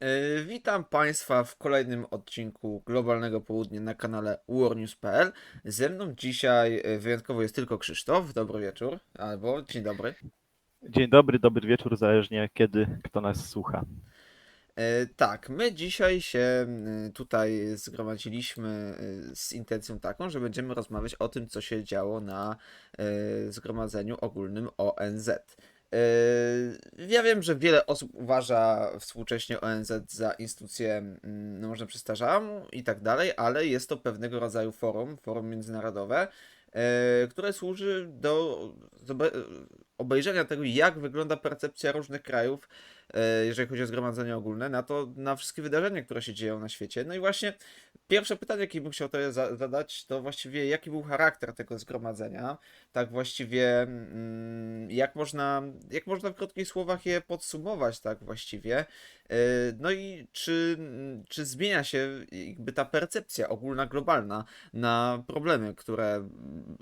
E, Witam Państwa w kolejnym odcinku Globalnego Południa na kanale warnews.pl. Ze mną dzisiaj e, wyjątkowo jest tylko Krzysztof. Dobry wieczór, albo dzień dobry. Dzień dobry, dobry wieczór, zależnie kiedy kto nas słucha. E, Tak, my dzisiaj się tutaj zgromadziliśmy z intencją taką, że będziemy rozmawiać o tym, co się działo na Zgromadzeniu Ogólnym ONZ. E, Ja wiem, że wiele osób uważa współcześnie ONZ za instytucję, mm, no może przestarzałą i tak dalej, ale jest to pewnego rodzaju forum, forum międzynarodowe, e, które służy do obejrzenia tego, jak wygląda percepcja różnych krajów jeżeli chodzi o zgromadzenie ogólne, na to, na wszystkie wydarzenia, które się dzieją na świecie. No i właśnie pierwsze pytanie, jakie bym chciał to za- zadać, to właściwie jaki był charakter tego zgromadzenia, tak właściwie mm, jak można, jak można w krótkich słowach je podsumować, tak właściwie. E, No i czy, czy zmienia się jakby ta percepcja ogólna, globalna na problemy, które,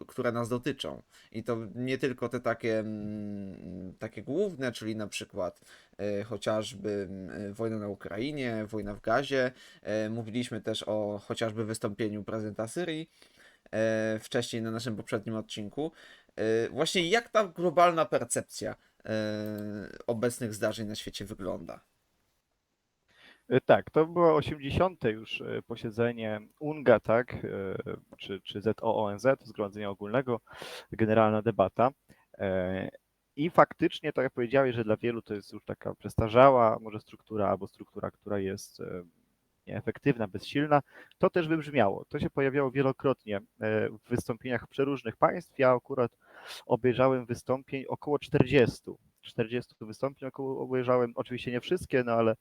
które nas dotyczą. I to nie tylko te takie, mm, takie główne, czyli na przykład e, chociażby e, wojna na Ukrainie, wojna w Gazie. E, Mówiliśmy też o chociażby wystąpieniu prezydenta Syrii e, wcześniej na naszym poprzednim odcinku. E, Właśnie jak ta globalna percepcja e, obecnych zdarzeń na świecie wygląda? E, Tak, to było 80. już e, posiedzenie UNGA, tak, e, czy, czy ZOONZ, Zgromadzenia Ogólnego, generalna debata. I faktycznie, tak jak powiedziałeś, że dla wielu to jest już taka przestarzała może struktura, albo struktura, która jest e, nieefektywna, bezsilna, to też wybrzmiało. To się pojawiało wielokrotnie e, w wystąpieniach przeróżnych państw. Ja akurat obejrzałem wystąpień około 40. 40 wystąpień około obejrzałem, oczywiście nie wszystkie, no ale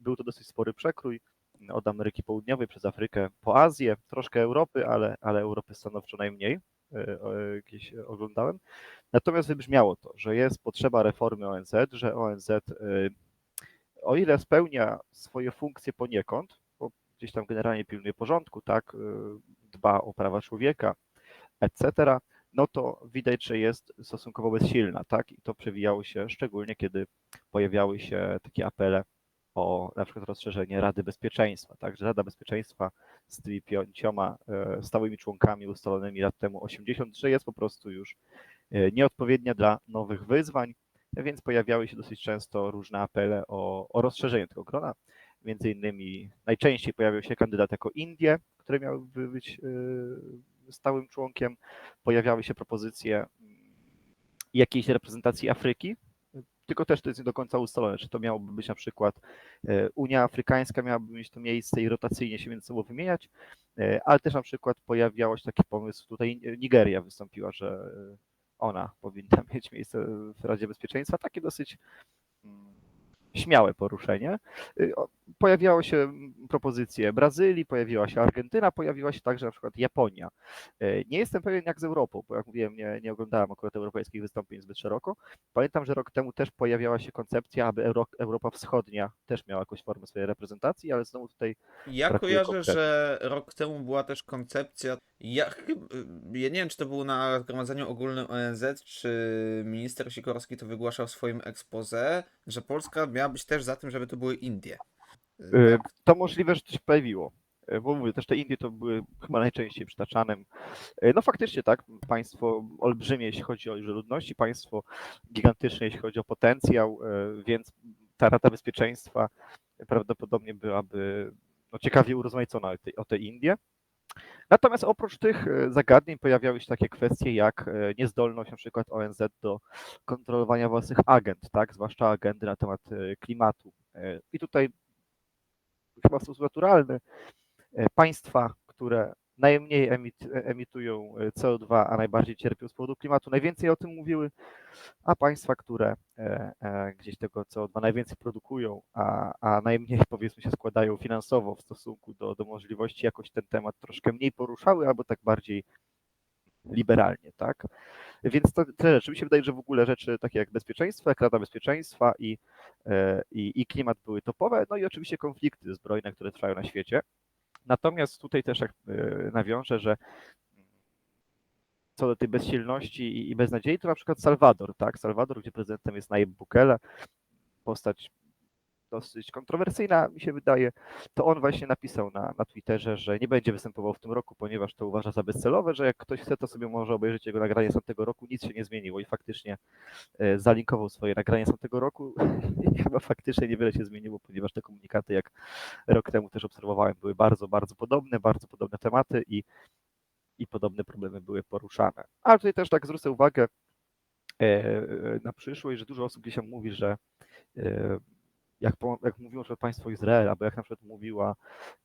był to dosyć spory przekrój od Ameryki Południowej przez Afrykę po Azję, troszkę Europy, ale, ale Europy stanowczo najmniej e, e, jakieś oglądałem. Natomiast wybrzmiało to, że jest potrzeba reformy ONZ, że ONZ e, o ile spełnia swoje funkcje poniekąd, bo gdzieś tam generalnie pilnuje porządku, tak, e, dba o prawa człowieka, etc., no to widać, że jest stosunkowo bezsilna, tak? I to przewijało się szczególnie, kiedy pojawiały się takie apele o na przykład rozszerzenie Rady Bezpieczeństwa, tak? Że Rada Bezpieczeństwa z tymi pięcioma e, stałymi członkami ustalonymi lat temu 83 jest po prostu już e, nieodpowiednia dla nowych wyzwań, więc pojawiały się dosyć często różne apele o, o rozszerzenie tego grona. Między innymi najczęściej pojawiał się kandydat jako Indie, które miałyby być e, stałym członkiem. Pojawiały się propozycje mm, jakiejś reprezentacji Afryki, tylko też to jest nie do końca ustalone, czy to miałoby być na przykład e, Unia Afrykańska miałaby mieć to miejsce i rotacyjnie się między sobą wymieniać, e, ale też na przykład pojawiał się taki pomysł, tutaj Nigeria wystąpiła, że e, ona powinna mieć miejsce w Radzie Bezpieczeństwa, takie dosyć mm, śmiałe poruszenie. Y, Pojawiały się mm, propozycje Brazylii, pojawiła się Argentyna, pojawiła się także na przykład Japonia. E, Nie jestem pewien jak z Europą, bo jak mówiłem, nie, nie oglądałem akurat europejskich wystąpień zbyt szeroko. Pamiętam, że rok temu też pojawiała się koncepcja, aby Euro, Europa Wschodnia też miała jakąś formę swojej reprezentacji, ale znowu tutaj Ja kojarzę, że rok temu była też koncepcja. Ja, ja nie wiem, czy to było na zgromadzeniu ogólnym ONZ, czy minister Sikorski to wygłaszał w swoim expose, że Polska miała być też za tym, żeby to były Indie. e, Tak? to możliwe, że to się pojawiło. E, Bo mówię, też te Indie to były chyba najczęściej przytaczanym. E, No faktycznie tak, państwo olbrzymie, jeśli chodzi o ludności, państwo gigantyczne, jeśli chodzi o potencjał, więc ta Rada Bezpieczeństwa prawdopodobnie byłaby no, ciekawie urozmaicona o te, o te Indie. Natomiast oprócz tych e, zagadnień pojawiały się takie kwestie jak e, niezdolność na przykład ONZ do kontrolowania własnych agent, tak, zwłaszcza agendy na temat e, klimatu. I tutaj chyba w sposób naturalny państwa, które najmniej emit, emitują e, CO2, a najbardziej cierpią z powodu klimatu, najwięcej o tym mówiły, a państwa, które e, e, gdzieś tego CO2 najwięcej produkują, a, a najmniej powiedzmy się składają finansowo w stosunku do, do możliwości jakoś ten temat troszkę mniej poruszały, albo tak bardziej liberalnie, tak? Więc to te rzeczy. Mi się wydaje, że w ogóle rzeczy takie jak bezpieczeństwo, jak Rada Bezpieczeństwa i, i, i klimat były topowe, no i oczywiście konflikty zbrojne, które trwają na świecie. Natomiast tutaj też jak e, nawiążę, że co do tej bezsilności i beznadziei, to na przykład Salwador, tak? Salwador, gdzie prezydentem jest Nayib Bukele, postać dosyć kontrowersyjna, mi się wydaje, to on właśnie napisał na, na Twitterze, że nie będzie występował w tym roku, ponieważ to uważa za bezcelowe, że jak ktoś chce, to sobie może obejrzeć jego nagranie z tamtego roku, nic się nie zmieniło i faktycznie e, zalinkował swoje nagranie z tamtego roku. I chyba faktycznie niewiele się zmieniło, ponieważ te komunikaty, jak rok temu też obserwowałem, były bardzo, bardzo podobne, bardzo podobne tematy i, i podobne problemy były poruszane. Ale tutaj też tak zwrócę uwagę e, na przyszłość, że dużo osób gdzieś tam mówi, że e, jak, jak mówiło państwo Izrael, albo jak na przykład mówiła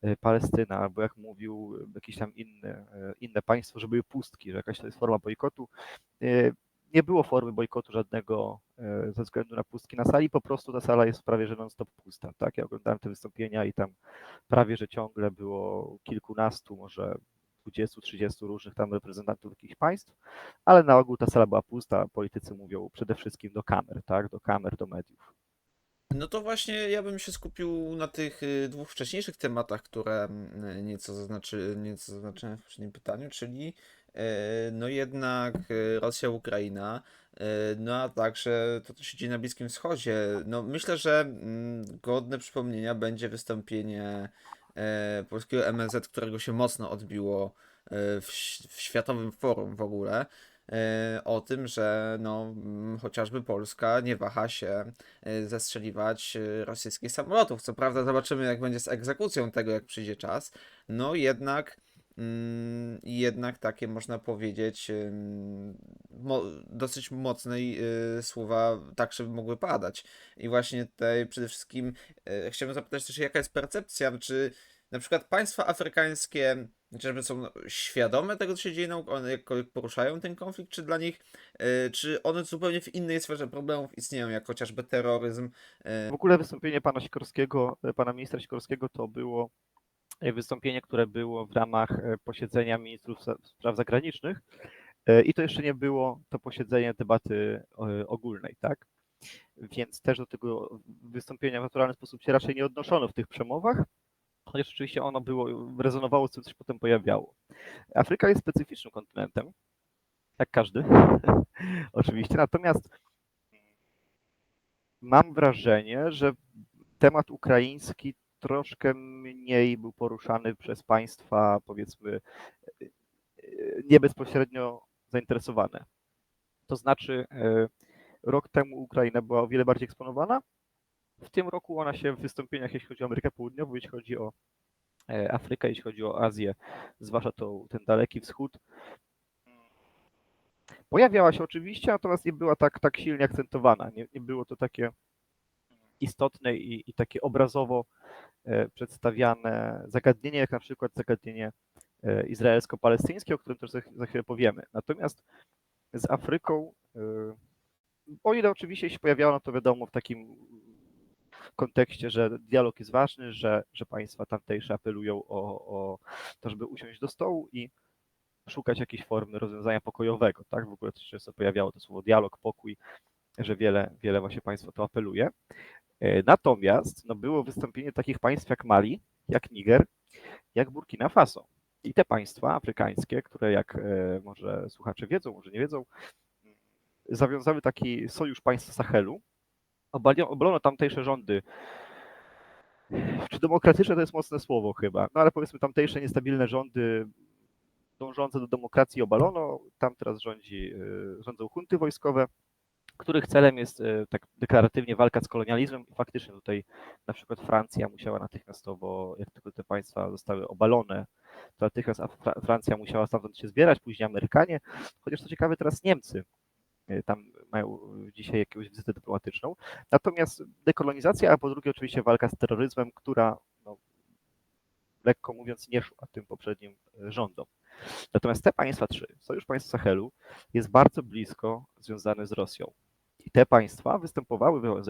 e, Palestyna, albo jak mówił jakieś tam inne, e, inne państwo, że były pustki, że jakaś to jest forma bojkotu. E, Nie było formy bojkotu żadnego e, ze względu na pustki na sali, po prostu ta sala jest prawie że non-stop pusta. Tak? Ja oglądałem te wystąpienia i tam prawie że ciągle było kilkunastu, może 20-30 różnych tam reprezentantów jakichś państw, ale na ogół ta sala była pusta. Politycy mówią przede wszystkim do kamer, tak? Do kamer, do mediów. No to właśnie ja bym się skupił na tych y, dwóch wcześniejszych tematach, które mm, nieco, zaznaczy, nieco zaznaczyłem w poprzednim pytaniu, czyli e, no jednak e, Rosja, Ukraina, e, no a także to, co się dzieje na Bliskim Wschodzie. No myślę, że mm, godne przypomnienia będzie wystąpienie polskiego MSZ, którego się mocno odbiło w, w Światowym Forum w ogóle. E, O tym, że no, mm, chociażby Polska nie waha się e, zestrzeliwać e, rosyjskich samolotów. Co prawda zobaczymy jak będzie z egzekucją tego, jak przyjdzie czas. No jednak mm, jednak takie można powiedzieć dosyć mocnej słowa także mogły padać. I właśnie tutaj przede wszystkim chciałbym zapytać też jaka jest percepcja, czy na przykład państwa afrykańskie chociażby są no, świadome tego, co się dzieje, one jakkolwiek poruszają ten konflikt, czy dla nich, e, czy one zupełnie w innej sferze problemów istnieją, jak chociażby terroryzm, W ogóle wystąpienie pana Sikorskiego, e, pana ministra Sikorskiego to było e, wystąpienie, które było w ramach e, posiedzenia ministrów spraw zagranicznych e, i to jeszcze nie było to posiedzenie debaty e, ogólnej, tak? Więc też do tego wystąpienia w naturalny sposób się raczej nie odnoszono w tych przemowach, chociaż oczywiście ono było, rezonowało z tym, co się potem pojawiało. Afryka jest specyficznym kontynentem, jak każdy, oczywiście, natomiast mam wrażenie, że temat ukraiński troszkę mniej był poruszany przez państwa, powiedzmy, nie bezpośrednio zainteresowane. To znaczy, e, rok temu Ukraina była o wiele bardziej eksponowana. W tym roku ona się w wystąpieniach, jeśli chodzi o Amerykę Południową, jeśli chodzi o e, Afrykę, jeśli chodzi o Azję, zwłaszcza to, ten daleki wschód, pojawiała się oczywiście, natomiast nie była tak, tak silnie akcentowana. Nie, nie było to takie istotne i, i takie obrazowo e, przedstawiane zagadnienie, jak na przykład zagadnienie e, izraelsko-palestyńskie, o którym też za, chwilę powiemy. Natomiast z Afryką, o ile oczywiście się pojawiało, no to wiadomo w takim kontekście, że dialog jest ważny, że, że państwa tamtejsze apelują o, o to, żeby usiąść do stołu i szukać jakiejś formy rozwiązania pokojowego, tak? W ogóle też często pojawiało to słowo dialog, pokój, że wiele, wiele właśnie państw o to apeluje. E, Natomiast no, było wystąpienie takich państw jak Mali, jak Niger, jak Burkina Faso. I te państwa afrykańskie, które jak e, może słuchacze wiedzą, może nie wiedzą, zawiązały taki sojusz państw Sahelu. Obalono tamtejsze rządy. Czy demokratyczne to jest mocne słowo chyba, no ale powiedzmy tamtejsze niestabilne rządy dążące do demokracji obalono. Tam teraz rządzi, e, rządzą hunty wojskowe których celem jest e, tak deklaratywnie walka z kolonializmem i faktycznie tutaj na przykład Francja musiała natychmiastowo, jak tylko te państwa zostały obalone, to natychmiast Francja musiała stamtąd się zbierać, później Amerykanie, chociaż co ciekawe teraz Niemcy tam mają dzisiaj jakąś wizytę dyplomatyczną. Natomiast dekolonizacja, a po drugie oczywiście walka z terroryzmem, która no, lekko mówiąc nie szła tym poprzednim e, rządom. Natomiast te państwa trzy, Sojusz Państw Sahelu, jest bardzo blisko związany z Rosją. I te państwa występowały w ONZ,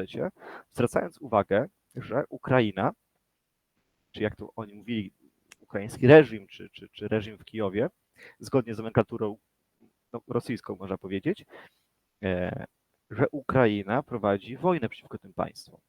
zwracając uwagę, że Ukraina, czy jak to oni mówili, ukraiński reżim, czy, czy, czy reżim w Kijowie, zgodnie z nomenklaturą no, rosyjską, można powiedzieć, e, że Ukraina prowadzi wojnę przeciwko tym państwom.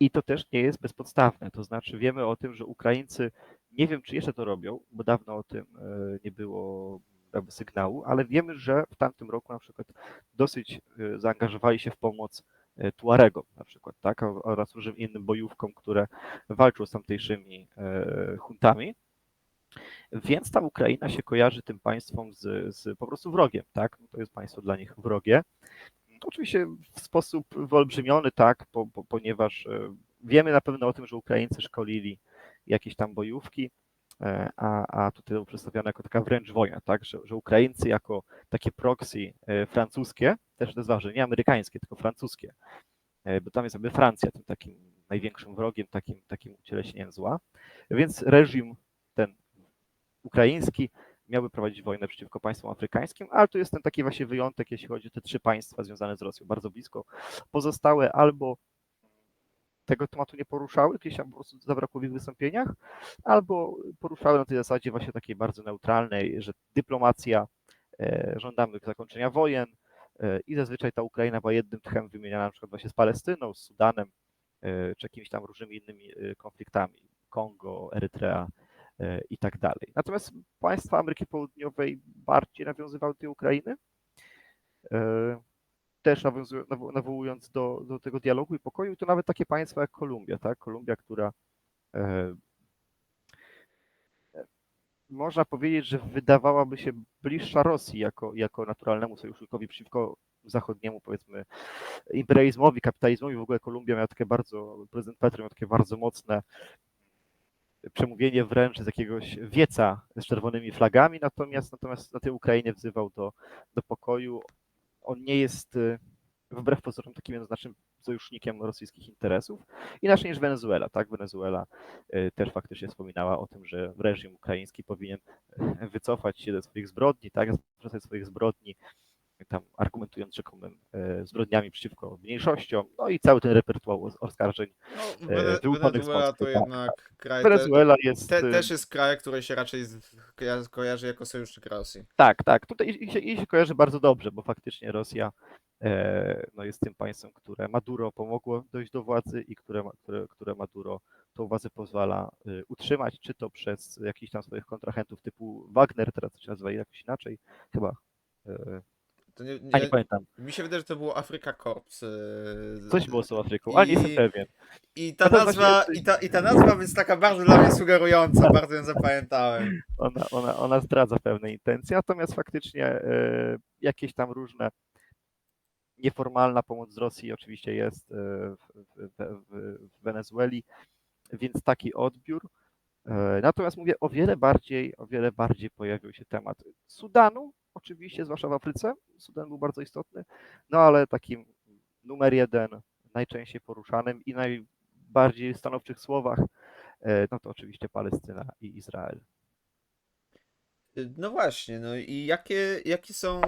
I to też nie jest bezpodstawne. To znaczy, wiemy o tym, że Ukraińcy, nie wiem czy jeszcze to robią, bo dawno o tym e, nie było sygnału, ale wiemy, że w tamtym roku na przykład dosyć e, zaangażowali się w pomoc e, Tuaregom na przykład, tak, oraz różnym innym bojówkom, które walczą z tamtejszymi e, huntami. Więc ta Ukraina się kojarzy tym państwom z, z po prostu wrogiem, tak? No to jest państwo dla nich wrogie. Oczywiście w sposób wyolbrzymiony, tak, po, po, ponieważ e, wiemy na pewno o tym, że Ukraińcy szkolili jakieś tam bojówki, e, a, a tutaj było jako taka wręcz wojna, tak, że, że Ukraińcy jako takie proxy e, francuskie, też to ważne, nie amerykańskie, tylko francuskie, bo tam jest jakby Francja tym takim największym wrogiem, takim, takim ucieleśnieniem zła, więc reżim ten ukraiński miałby prowadzić wojnę przeciwko państwom afrykańskim, ale to jest ten taki właśnie wyjątek, jeśli chodzi o te trzy państwa związane z Rosją, bardzo blisko. Pozostałe albo tego tematu nie poruszały, gdzieś tam po prostu zabrakło w ich wystąpieniach, albo poruszały na tej zasadzie właśnie takiej bardzo neutralnej, że dyplomacja, e, żądamy zakończenia wojen e, i zazwyczaj ta Ukraina była jednym tchem wymieniana na przykład właśnie z Palestyną, z Sudanem, e, czy jakimiś tam różnymi innymi konfliktami, Kongo, Erytrea, i tak dalej. Natomiast państwa Ameryki Południowej bardziej nawiązywały do Ukrainy, e, też nawołując do, do tego dialogu i pokoju, i to nawet takie państwa jak Kolumbia, tak? Kolumbia, która e, e, można powiedzieć, że wydawałaby się bliższa Rosji jako, jako naturalnemu sojusznikowi przeciwko zachodniemu, powiedzmy, imperializmowi, kapitalizmowi. W ogóle Kolumbia miała takie bardzo, prezydent Petro miał takie bardzo mocne przemówienie wręcz z jakiegoś wieca z czerwonymi flagami, natomiast, natomiast na tej Ukrainie wzywał do, do pokoju. On nie jest y, wbrew pozorom takim jednoznacznym sojusznikiem rosyjskich interesów. Inaczej niż Wenezuela, tak? Wenezuela y, też faktycznie wspominała o tym, że reżim ukraiński powinien wycofać się ze swoich zbrodni, tak? Ze swoich zbrodni, tam argumentując rzekomym y, zbrodniami przeciwko mniejszościom, no i cały ten repertuar os- oskarżeń No, E, Wenezuela to tak, jednak kraj. Wenezuela jest. Te, y, też jest kraj, który się raczej kojarzy jako sojusznik Rosji. Tak, tak. Tutaj i- się, i się kojarzy bardzo dobrze, bo faktycznie Rosja e, no jest tym państwem, które Maduro pomogło dojść do władzy i które, które, które Maduro tą władzę pozwala y, utrzymać, czy to przez jakichś tam swoich kontrahentów typu Wagner, teraz to się nazywa jakoś inaczej, chyba. To nie, A nie nie, pamiętam. mi się wydaje, że to było Afrika Corps. e, Coś było z tą Afryką, ale nie jestem I- pewien. I ta to nazwa, właśnie- i ta, i ta nazwa jest taka bardzo dla mnie sugerująca, bardzo ją zapamiętałem. ona, ona, ona zdradza pewne intencje, natomiast faktycznie e, jakieś tam różne nieformalna pomoc z Rosji oczywiście jest e, w, w, w, w Wenezueli, więc taki odbiór. E, Natomiast mówię, o wiele bardziej, o wiele bardziej pojawił się temat Sudanu, oczywiście, zwłaszcza w Afryce. Sudan był bardzo istotny, no ale takim numer jeden, najczęściej poruszanym i najbardziej stanowczych słowach, e, no to oczywiście Palestyna i Izrael. No właśnie, no i jakie, jakie są.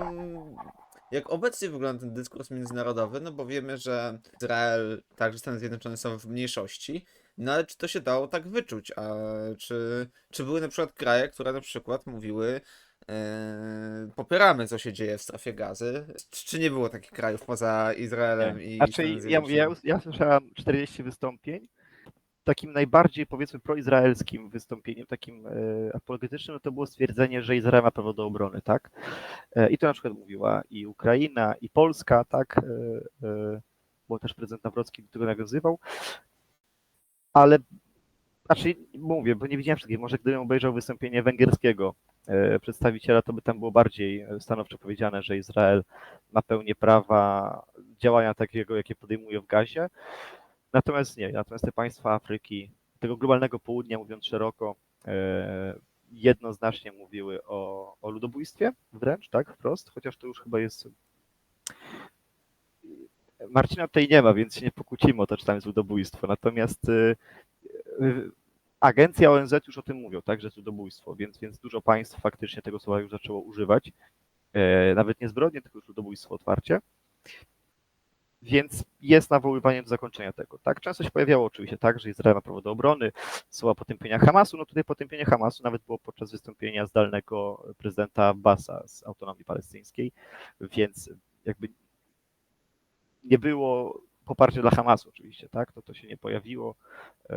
Jak obecnie wygląda ten dyskurs międzynarodowy? No bo wiemy, że Izrael, także Stany Zjednoczone są w mniejszości. No ale czy to się dało tak wyczuć? A czy, czy były na przykład kraje, które na przykład mówiły, e, popieramy co się dzieje w strefie gazy? Czy, nie było takich krajów poza Izraelem i Znaczy, ja, ja, ja słyszałem 40 wystąpień. Takim najbardziej, powiedzmy, proizraelskim wystąpieniem, takim e, apologetycznym, no to było stwierdzenie, że Izrael ma prawo do obrony, tak? E, I to na przykład mówiła i Ukraina, i Polska, tak? E, bo też prezydent Nawrocki do tego nawiązywał. Ale, znaczy, mówię, bo nie widziałem wszystkich. Może gdybym obejrzał wystąpienie węgierskiego przedstawiciela, to by tam było bardziej e, stanowczo powiedziane, że Izrael ma pełnię prawa działania takiego, jakie podejmuje w gazie. Natomiast nie, natomiast te państwa Afryki, tego globalnego południa, mówiąc szeroko, e, jednoznacznie mówiły o, o ludobójstwie wręcz, tak, wprost, chociaż to już chyba jest. Marcina tutaj nie ma, więc się nie pokłócimy o to, czy tam jest ludobójstwo. Natomiast agencja ONZ już o tym mówią, tak, że ludobójstwo, więc, więc dużo państw faktycznie tego słowa już zaczęło używać. E, nawet nie zbrodnie, tylko już ludobójstwo otwarcie. Więc jest nawoływanie do zakończenia tego. Tak, często się pojawiało oczywiście tak, że Izrael ma prawo do obrony, słowa potępienia Hamasu. No tutaj potępienie Hamasu nawet było podczas wystąpienia zdalnego prezydenta Abbasa z autonomii palestyńskiej, więc jakby nie było poparcia dla Hamasu oczywiście, tak, to to się nie pojawiło. E,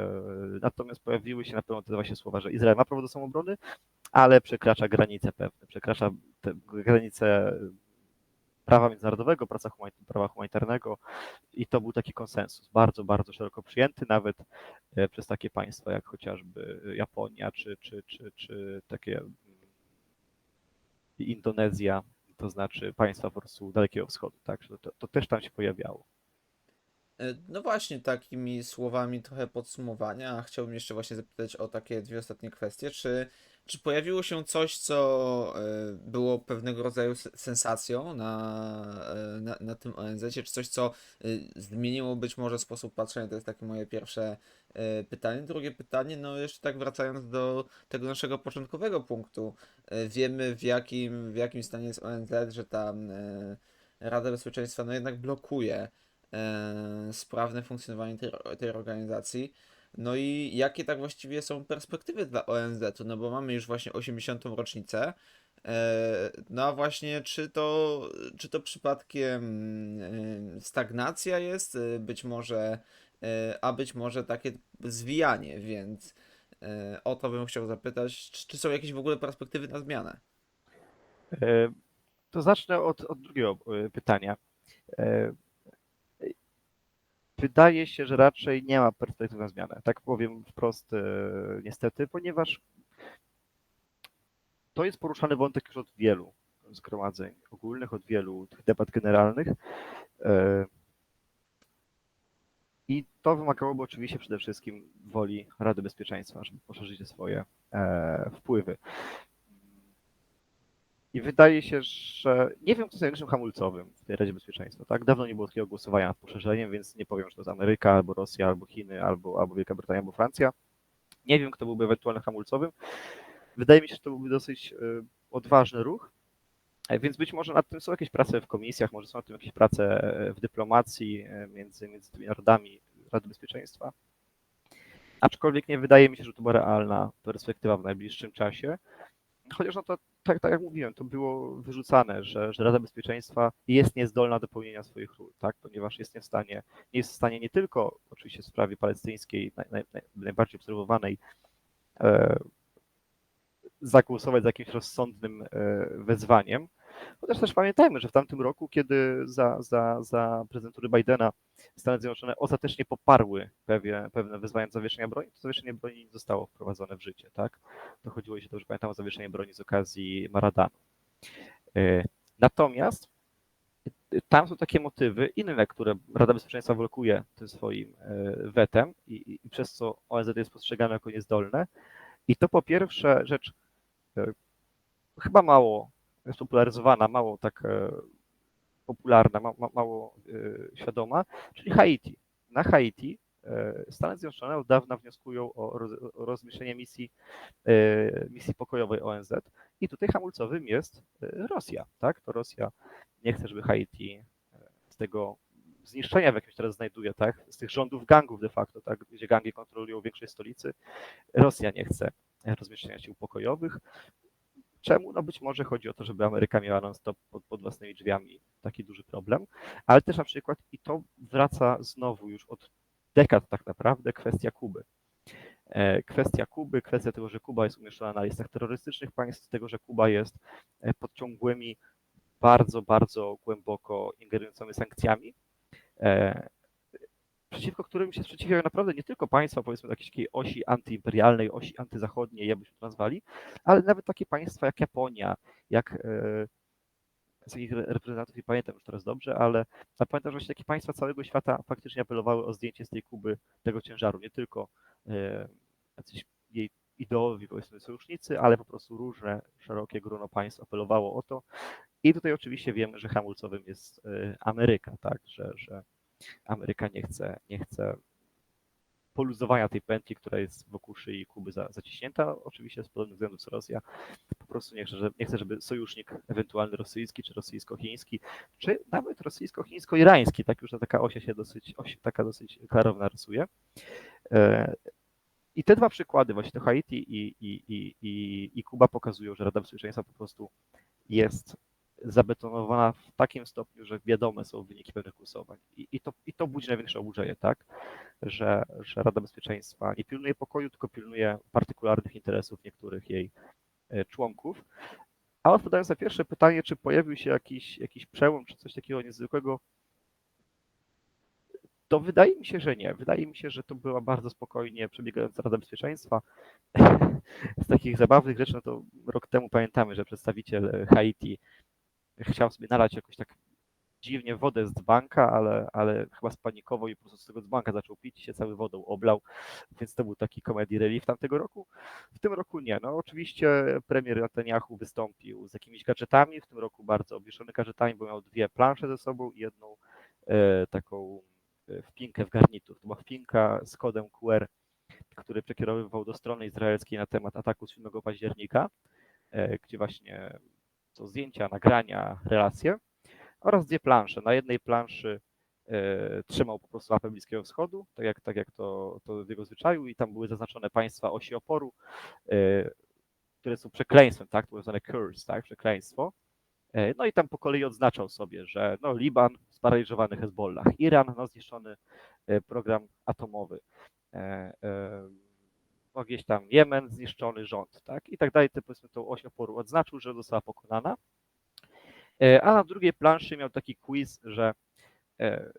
Natomiast pojawiły się na pewno te właśnie słowa, że Izrael ma prawo do samoobrony, ale przekracza granice pewne, przekracza te granice prawa międzynarodowego, prawa humanitarnego i to był taki konsensus, bardzo, bardzo szeroko przyjęty, nawet e, przez takie państwa jak chociażby Japonia czy, czy, czy, czy takie Indonezja, to znaczy państwa po prostu Dalekiego Wschodu, tak, to, to też tam się pojawiało. E, No właśnie, takimi słowami trochę podsumowania, chciałbym jeszcze właśnie zapytać o takie dwie ostatnie kwestie. Czy, czy pojawiło się coś, co e, było pewnego rodzaju se- sensacją na, e, na, na tym ONZ, czy coś, co zmieniło być może sposób patrzenia? To jest takie moje pierwsze pytanie. Drugie pytanie, no jeszcze tak wracając do tego naszego początkowego punktu. Wiemy w jakim, w jakim stanie jest ONZ, że tam Rada Bezpieczeństwa no jednak blokuje sprawne funkcjonowanie tej, tej organizacji. No i jakie tak właściwie są perspektywy dla ONZ-u? No bo mamy już właśnie 80. rocznicę. E, no a właśnie, czy to, czy to przypadkiem e, stagnacja jest? E, Być może, e, a być może takie zwijanie, więc e, o to bym chciał zapytać. Czy, czy są jakieś w ogóle perspektywy na zmianę? E, To zacznę od, od drugiego e, pytania. Wydaje się, że raczej nie ma perspektyw na zmianę. Tak powiem wprost, e, niestety, ponieważ to jest poruszany wątek już od wielu zgromadzeń ogólnych, od wielu debat generalnych. E, I to wymagałoby oczywiście przede wszystkim woli Rady Bezpieczeństwa, żeby poszerzyć swoje e, wpływy. I wydaje się, że nie wiem, kto jest największym hamulcowym w tej Radzie Bezpieczeństwa. Tak? Dawno nie było takiego głosowania nad poszerzeniem, więc nie powiem, że to jest Ameryka, albo Rosja, albo Chiny, albo, albo Wielka Brytania, albo Francja. Nie wiem, kto byłby ewentualnym hamulcowym. Wydaje mi się, że to byłby dosyć y, odważny ruch, E, więc być może nad tym są jakieś prace w komisjach, może są nad tym jakieś prace e, w dyplomacji e, między, między tymi narodami Rady Bezpieczeństwa. Aczkolwiek nie wydaje mi się, że to była realna perspektywa w najbliższym czasie. Chociaż no to, tak, tak jak mówiłem, to było wyrzucane, że, że Rada Bezpieczeństwa jest niezdolna do pełnienia swoich ról, tak? ponieważ jest nie w stanie, nie jest w stanie nie tylko oczywiście w sprawie palestyńskiej, naj, naj, naj, najbardziej obserwowanej, e, zagłosować za jakimś rozsądnym e, wezwaniem. Chociaż też pamiętajmy, że w tamtym roku, kiedy za, za, za prezydentury Bidena Stany Zjednoczone ostatecznie poparły pewne, pewne wezwania do zawieszenia broni, to zawieszenie broni nie zostało wprowadzone w życie. Tak? To chodziło, jeśli dobrze pamiętam, o zawieszenie broni z okazji Maradanu. E, Natomiast e, tam są takie motywy inne, które Rada Bezpieczeństwa blokuje tym swoim e, wetem i, i- przez co ONZ jest postrzegane jako niezdolne. I to po pierwsze rzecz chyba mało spopularyzowana, mało tak e, popularna, ma, ma, mało e, świadoma, czyli Haiti. Na Haiti e, Stany Zjednoczone od dawna wnioskują o, roz, o rozmieszczenie misji, misji pokojowej ONZ i tutaj hamulcowym jest Rosja. Tak? To Rosja nie chce, żeby Haiti z tego zniszczenia, w jakim się teraz znajduje, tak? z tych rządów gangów de facto, tak? gdzie gangi kontrolują większość stolicy, Rosja nie chce rozmieszczenia sił pokojowych. Czemu? No być może chodzi o to, żeby Ameryka miała non-stop pod, pod własnymi drzwiami taki duży problem, ale też na przykład, i to wraca znowu już od dekad tak naprawdę, kwestia Kuby. E, Kwestia Kuby, kwestia tego, że Kuba jest umieszczona na listach terrorystycznych państw, tego, że Kuba jest e, pod ciągłymi, bardzo, bardzo głęboko ingerującymi sankcjami, e, przeciwko którym się sprzeciwiają naprawdę nie tylko państwa, powiedzmy, jakiejś takiej osi antyimperialnej, osi antyzachodniej, jakbyśmy to nazwali, ale nawet takie państwa jak Japonia, jak e, z ich re- reprezentantów nie pamiętam już teraz dobrze, ale ale pamiętam, że właśnie takie państwa całego świata faktycznie apelowały o zdjęcie z tej Kuby tego ciężaru, nie tylko e, jacyś jej ideowi, powiedzmy, sojusznicy, ale po prostu różne, szerokie grono państw apelowało o to. I tutaj oczywiście wiemy, że hamulcowym jest e, Ameryka, tak, że, że Ameryka nie chce, nie chce poluzowania tej pętli, która jest wokół szyi Kuby za, zaciśnięta, oczywiście z podobnych względów co Rosja. Po prostu nie chce, żeby, nie chce, żeby sojusznik ewentualny rosyjski, czy rosyjsko-chiński, czy nawet rosyjsko-chińsko-irański, tak już taka osia się dosyć, oś, taka dosyć klarowna rysuje. E, I te dwa przykłady, właśnie to Haiti i, i, i, i, i Kuba pokazują, że Rada Bezpieczeństwa po prostu jest zabetonowana w takim stopniu, że wiadome są wyniki pewnych głosowań. I, i, to, I to budzi największe oburzenie, tak? Że, że Rada Bezpieczeństwa nie pilnuje pokoju, tylko pilnuje partykularnych interesów niektórych jej e, członków. A odpowiadając na pierwsze pytanie, czy pojawił się jakiś, jakiś przełom, czy coś takiego niezwykłego, to wydaje mi się, że nie. Wydaje mi się, że to była bardzo spokojnie przebiegająca Rada Bezpieczeństwa. Z takich zabawnych rzeczy, no to rok temu pamiętamy, że przedstawiciel Haiti chciał sobie nalać jakoś tak dziwnie wodę z dzbanka, ale, ale chyba spanikował i po prostu z tego dzbanka zaczął pić się cały wodą oblał, więc to był taki comedy relief tamtego roku. W tym roku nie. No oczywiście premier Netanyahu wystąpił z jakimiś gadżetami, w tym roku bardzo obwieszony gadżetami, bo miał dwie plansze ze sobą i jedną e, taką e, wpinkę w garnitur. To była wpinka z kodem QR, który przekierowywał do strony izraelskiej na temat ataku z 7 października, e, gdzie właśnie są zdjęcia, nagrania, relacje oraz dwie plansze. Na jednej planszy e, trzymał po prostu mapę Bliskiego Wschodu, tak jak, tak jak to, to w jego zwyczaju i tam były zaznaczone państwa osi oporu, e, które są przekleństwem, tak, to zwane curse, tak, przekleństwo. E, No i tam po kolei odznaczał sobie, że no, Liban sparaliżowany Hezbollah, Iran no, zniszczony e, program atomowy, e, e, no, gdzieś tam Jemen zniszczony rząd, tak, i tak dalej, te powiedzmy tą oś oporu odznaczył, że została pokonana. E, A na drugiej planszy miał taki quiz, że e,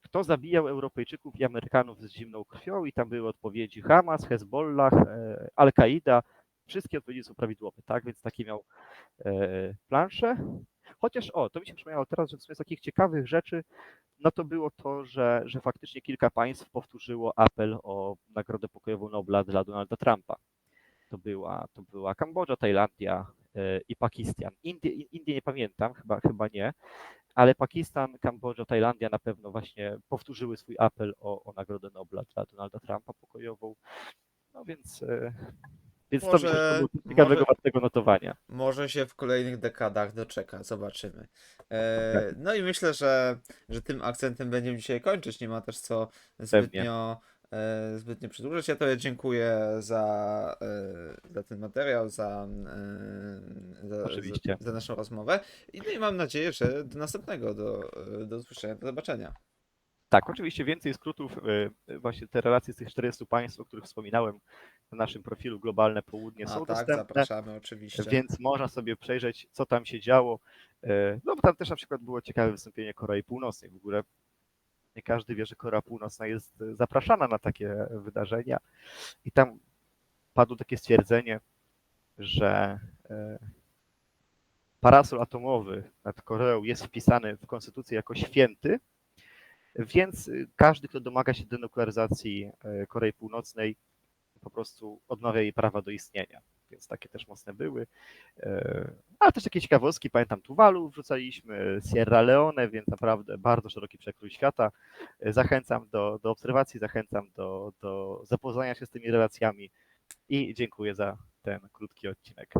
kto zabijał Europejczyków i Amerykanów z zimną krwią i tam były odpowiedzi Hamas, Hezbollah, e, Al-Kaida. Wszystkie odpowiedzi są prawidłowe, tak? Więc takie miał planszę. Chociaż o, to mi się przypomniało teraz, że w sumie z takich ciekawych rzeczy, no to było to, że, że faktycznie kilka państw powtórzyło apel o Nagrodę Pokojową Nobla dla Donalda Trumpa. To była, to była Kambodża, Tajlandia e, i Pakistan. Indie, Indie nie pamiętam, chyba, chyba nie, ale Pakistan, Kambodża, Tajlandia na pewno właśnie powtórzyły swój apel o, o Nagrodę Nobla dla Donalda Trumpa pokojową. No więc, e, więc to Może- myślę, że to było coś ciekawego może- wartego notowania. Może się w kolejnych dekadach doczeka, zobaczymy. E, Tak. no i myślę, że, że tym akcentem będziemy dzisiaj kończyć. Nie ma też co zbytnio, e, zbytnio przedłużać. Ja tobie dziękuję za, e, za ten materiał, za, e, za, Oczywiście. za, za naszą rozmowę. I, no i mam nadzieję, że do następnego, do, do usłyszenia, do zobaczenia. Tak, oczywiście więcej skrótów, e, właśnie te relacje z tych 40 państw, o których wspominałem na naszym profilu Globalne Południe A są tak, dostępne. zapraszamy oczywiście. Więc można sobie przejrzeć, co tam się działo. E, No bo tam też na przykład było ciekawe wystąpienie Korei Północnej. W ogóle nie każdy wie, że Korea Północna jest e, zapraszana na takie wydarzenia. I tam padło takie stwierdzenie, że e, parasol atomowy nad Koreą jest wpisany w konstytucję jako święty, więc każdy, kto domaga się denuklearyzacji e, Korei Północnej, po prostu odmawia jej prawa do istnienia. Więc takie też mocne były. E, Ale też takie ciekawostki, pamiętam Tuwalu wrzucaliśmy, Sierra Leone, więc naprawdę bardzo szeroki przekrój świata. E, Zachęcam do, do obserwacji, zachęcam do, do zapoznania się z tymi relacjami i dziękuję za ten krótki odcinek.